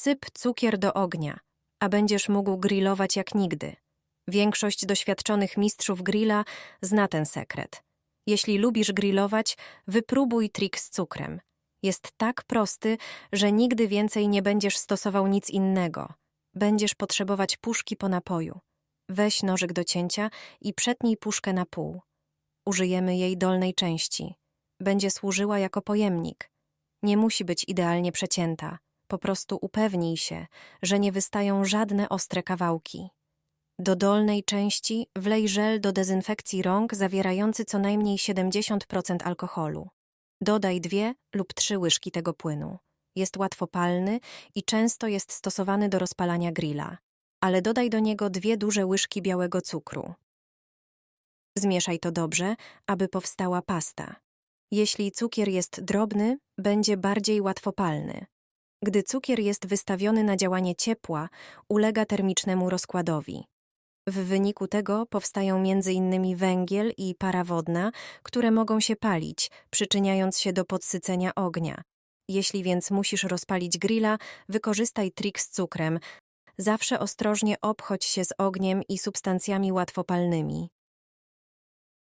Wsyp cukier do ognia, a będziesz mógł grillować jak nigdy. Większość doświadczonych mistrzów grilla zna ten sekret. Jeśli lubisz grillować, wypróbuj trik z cukrem. Jest tak prosty, że nigdy więcej nie będziesz stosował nic innego. Będziesz potrzebować puszki po napoju. Weź nożyk do cięcia i przetnij puszkę na pół. Użyjemy jej dolnej części. Będzie służyła jako pojemnik. Nie musi być idealnie przecięta. Po prostu upewnij się, że nie wystają żadne ostre kawałki. Do dolnej części wlej żel do dezynfekcji rąk zawierający co najmniej 70% alkoholu. Dodaj dwie lub trzy łyżki tego płynu. Jest łatwopalny i często jest stosowany do rozpalania grilla, ale dodaj do niego dwie duże łyżki białego cukru. Zmieszaj to dobrze, aby powstała pasta. Jeśli cukier jest drobny, będzie bardziej łatwopalny. Gdy cukier jest wystawiony na działanie ciepła, ulega termicznemu rozkładowi. W wyniku tego powstają m.in. węgiel i para wodna, które mogą się palić, przyczyniając się do podsycenia ognia. Jeśli więc musisz rozpalić grilla, wykorzystaj trik z cukrem. Zawsze ostrożnie obchodź się z ogniem i substancjami łatwopalnymi.